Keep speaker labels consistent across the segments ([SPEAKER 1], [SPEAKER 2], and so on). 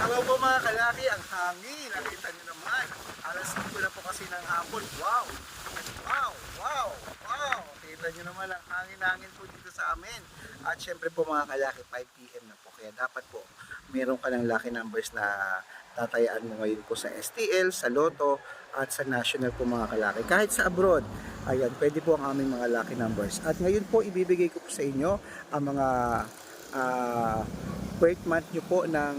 [SPEAKER 1] Hello po mga kalaki, ang hangin, nakita niyo naman. Alas 5 na po kasi ng hapon. Wow! Wow! Wow! Wow! Kita niyo naman ang hangin-hangin po dito sa amin. At syempre po mga kalaki, 5pm na po. Kaya dapat po, meron ka ng lucky numbers na tatayaan mo ngayon po sa STL, sa Lotto, at sa National po mga kalaki. Kahit sa abroad, ayan, pwede po ang aming mga lucky numbers. At ngayon po, ibibigay ko po sa inyo ang mga ah, birth month nyo po ng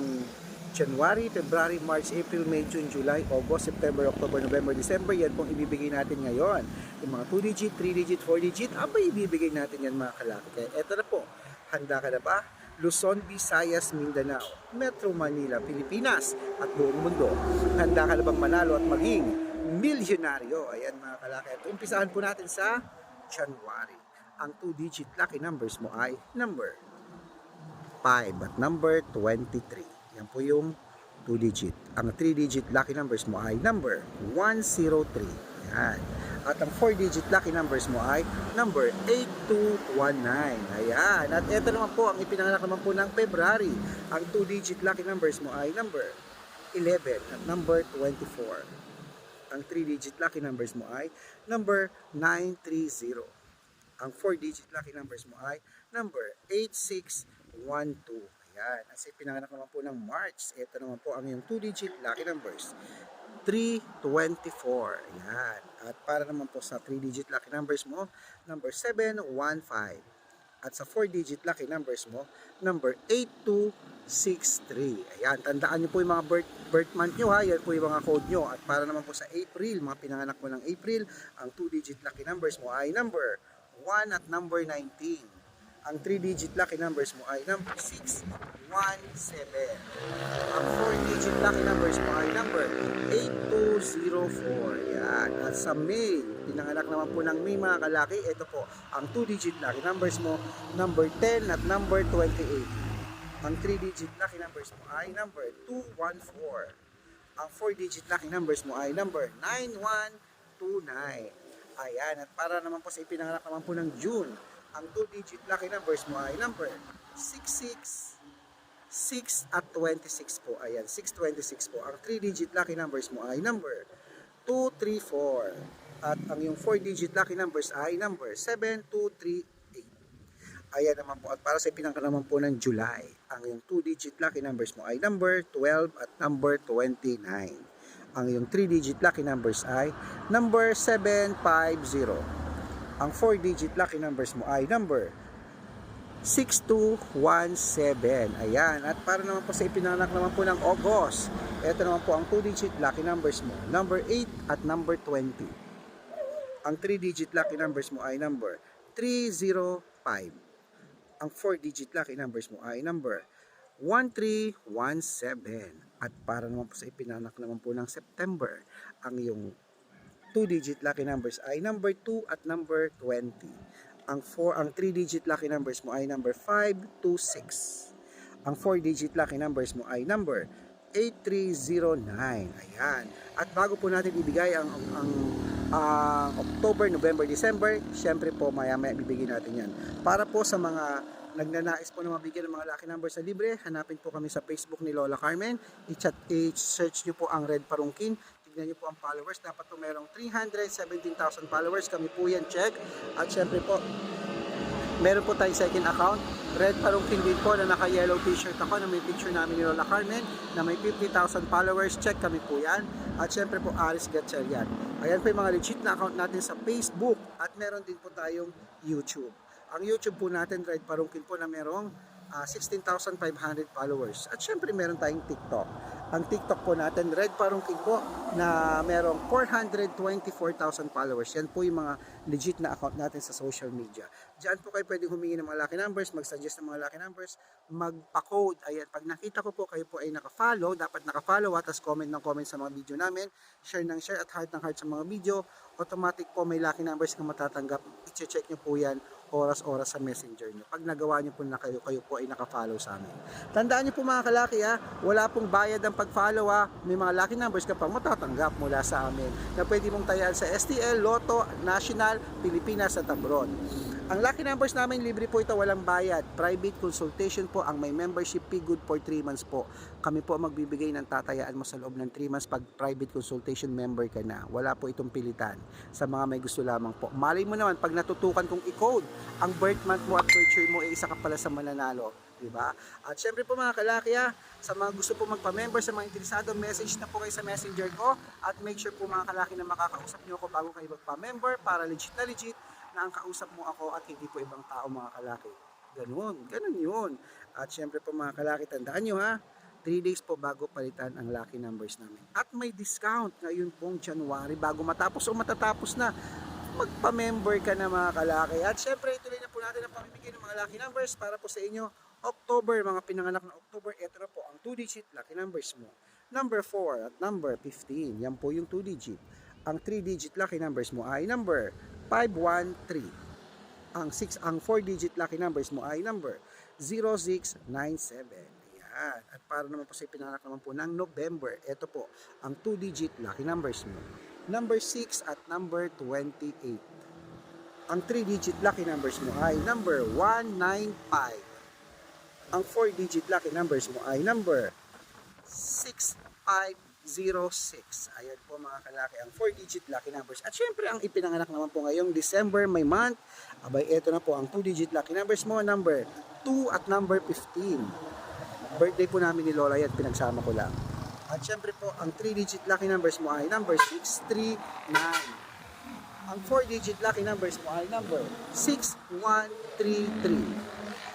[SPEAKER 1] January, February, March, April, May, June, July, August, September, October, November, December. Yan pong ibibigay natin ngayon. Yung mga 2 digit, 3 digit, 4 digit, abay ibibigay natin yan mga kalaki. Kaya eto na po, handa ka na ba? Luzon, Visayas, Mindanao, Metro Manila, Pilipinas at buong mundo. Handa ka na bang manalo at maging milyonaryo? Ayan mga kalaki. At umpisahan po natin sa January. Ang 2 digit lucky numbers mo ay number 5 at number 23. Yan po yung 2 digit. Ang 3 digit lucky numbers mo ay number 103. Yan. At ang 4 digit lucky numbers mo ay number 8219. Ayan. At ito naman po ang ipinanganak naman po ng February. Ang 2 digit lucky numbers mo ay number 11 at number 24. Ang 3 digit lucky numbers mo ay number 930. Ang 4-digit lucky numbers mo ay number 8612. Ayan. At pinanganak naman po ng March, ito naman po ang iyong 2-digit lucky numbers. 324. Ayan. At para naman po sa 3-digit lucky numbers mo, number 715. At sa 4-digit lucky numbers mo, number 8263. Ayan, tandaan niyo po yung mga birth, birth month nyo ha, yan po yung mga code nyo. At para naman po sa April, mga pinanganak mo ng April, ang 2-digit lucky numbers mo ay number 1 at number 19. Ang 3-digit lucky numbers mo ay number 617. Ang 4-digit lucky numbers mo ay number 8204. Yan. At sa May, pinanganak naman po ng May mga kalaki, ito po, ang 2-digit lucky numbers mo, number 10 at number 28. Ang 3-digit lucky numbers mo ay number 214. Ang 4-digit lucky numbers mo ay number 9129. Ayan, at para naman po sa ipinanganak naman po ng June, ang 2-digit lucky numbers mo ay number 66, 6 at 26 po. Ayan, 626 po. Ang 3-digit lucky numbers mo ay number 234. At ang yung 4-digit lucky numbers ay number 7238. Ayan naman po. At para sa ipinangka naman po ng July, ang yung 2-digit lucky numbers mo ay number 12 at number 29. Ang yung 3-digit lucky numbers ay number 750. Ang 4-digit lucky numbers mo ay number 6217. Ayan. At para naman po sa ipinanganak naman po ng August, ito naman po ang 2-digit lucky numbers mo. Number 8 at number 20. Ang 3-digit lucky numbers mo ay number 305. Ang 4-digit lucky numbers mo ay number 1317. At para naman po sa ipinanak naman po ng September, ang iyong 2-digit lucky numbers ay number 2 at number 20. Ang 4 ang 3-digit lucky numbers mo ay number 526. Ang 4-digit lucky numbers mo ay number 8309. Ayan. At bago po natin ibigay ang ang, ah, October, November, December, syempre po maya-maya bibigyan natin 'yan. Para po sa mga nagnanais po na mabigyan ng mga lucky numbers sa libre, hanapin po kami sa Facebook ni Lola Carmen. I-chat, i-search nyo po ang Red Parungkin. Tignan nyo po ang followers. Dapat po merong 317,000 followers. Kami po yan, check. At syempre po, meron po tayong second account. Red Parungkin din po na naka-yellow t-shirt ako na may picture namin ni Lola Carmen na may 50,000 followers. Check kami po yan. At syempre po, Aris Gatchalian. Ayan po yung mga legit na account natin sa Facebook. At meron din po tayong YouTube. Ang YouTube po natin, Red Parungkin po na merong ah, 16,500 followers. At syempre meron tayong TikTok. Ang TikTok po natin, Red Parungkin po, na merong 424,000 followers. Yan po yung mga legit na account natin sa social media. Diyan po kayo pwedeng humingi ng mga lucky numbers, mag-suggest ng mga lucky numbers, magpa-code. Ayan, pag nakita ko po kayo po ay naka-follow, dapat naka-follow at comment ng comment sa mga video namin, share ng share at heart ng heart sa mga video, automatic po may lucky numbers na matatanggap. I-check nyo po yan oras-oras sa messenger nyo. Pag nagawa nyo po na kayo, kayo po ay naka-follow sa amin. Tandaan nyo po mga kalaki ha, wala pong bayad ang pag-follow ha. May mga lucky numbers ka pang matatanggap mula sa amin na pwede mong tayaan sa STL, Lotto, National, Pilipinas at abroad. Ang lucky numbers namin, libre po ito, walang bayad. Private consultation po, ang may membership fee good for 3 months po. Kami po ang magbibigay ng tatayaan mo sa loob ng 3 months pag private consultation member ka na. Wala po itong pilitan sa mga may gusto lamang po. Malay mo naman, pag natutukan kong i-code ang birth month mo at birth year mo, eh, isa ka pala sa mananalo. Diba? At syempre po mga kalaki ha, sa mga gusto po magpa-member, sa mga interesado, message na po kayo sa messenger ko at make sure po mga kalaki na makakausap nyo ako bago kayo magpa-member para legit na legit na ang kausap mo ako at hindi po ibang tao mga kalaki. Ganun, ganun yun. At syempre po mga kalaki, tandaan nyo ha, 3 days po bago palitan ang lucky numbers namin. At may discount ngayon pong January bago matapos o matatapos na magpa-member ka na mga kalaki. At syempre, ituloy na po natin ang pamimigay ng mga lucky numbers para po sa inyo. October, mga pinanganak na October, ito na po ang 2-digit lucky numbers mo. Number 4 at number 15, yan po yung 2-digit. Ang 3-digit lucky numbers mo ay number 513. Ang 6 ang 4-digit lucky numbers mo ay number 0697. Ayan. At para naman po sa pinanganak naman po ng November, ito po ang 2-digit lucky numbers mo. Number 6 at number 28. Ang 3-digit lucky numbers mo ay number 195. Ang 4-digit lucky numbers mo ay number 6506. Ayan po mga kalaki, ang 4-digit lucky numbers. At syempre, ang ipinanganak naman po ngayong December, may month. Abay, ito na po ang 2-digit lucky numbers mo, number 2 at number 15. Birthday po namin ni Lola yan, pinagsama ko lang. At syempre po, ang 3-digit lucky numbers mo ay number 639. Ang 4-digit lucky numbers mo ay number 6133.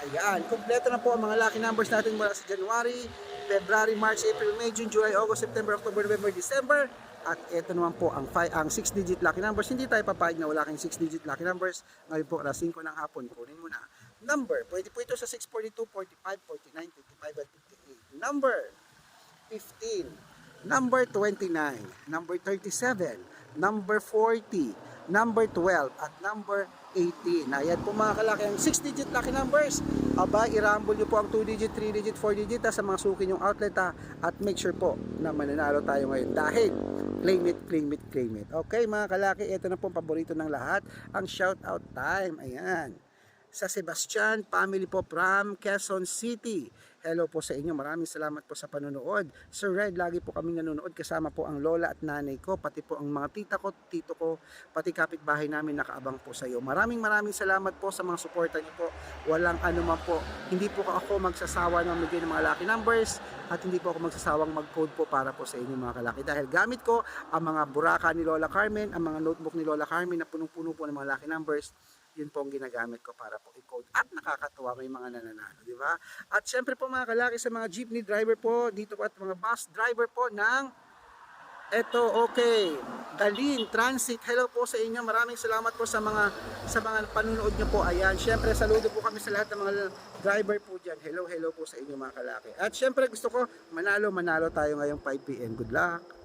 [SPEAKER 1] Ayan, kompleto na po ang mga lucky numbers natin mula sa January, February, March, April, May, June, July, August, September, October, November, December. At ito naman po ang, fi- ang 6-digit lucky numbers. Hindi tayo papayag na wala kang 6-digit lucky numbers. Ngayon po, alas 5 ng hapon, kunin mo na. Number, pwede po ito sa 642, 45, 49, 55, at 58. Number, 15, number 29, number 37, number 40, number 12, at number 18. Ayan po mga kalaki, ang 6-digit lucky numbers. Aba, i-rumble nyo po ang 2-digit, 3-digit, 4-digit ha, sa mga suki nyong outlet ha, at make sure po na mananalo tayo ngayon dahil claim it, claim it, claim it. Okay mga kalaki, ito na po paborito ng lahat, ang shout out time. Ayan sa Sebastian family po from Quezon City. Hello po sa inyo. Maraming salamat po sa panonood. Sir Red, lagi po kami nanonood kasama po ang lola at nanay ko, pati po ang mga tita ko, tito ko, pati kapitbahay namin nakaabang po sa iyo. Maraming maraming salamat po sa mga suporta niyo po. Walang ano man po. Hindi po ako magsasawa na magbigay ng mga lucky numbers at hindi po ako magsasawang mag-code po para po sa inyo mga kalaki. Dahil gamit ko ang mga buraka ni Lola Carmen, ang mga notebook ni Lola Carmen na punong-puno po ng mga lucky numbers yun po ang ginagamit ko para po i-code. At nakakatuwa may mga nananalo, di ba? At syempre po mga kalaki sa mga jeepney driver po, dito po at mga bus driver po ng eto, okay. Dalin Transit. Hello po sa inyo. Maraming salamat po sa mga sa mga panunood niyo po. Ayan, syempre saludo po kami sa lahat ng mga driver po diyan. Hello, hello po sa inyo mga kalaki. At syempre gusto ko manalo, manalo tayo ngayong 5 PM. Good luck.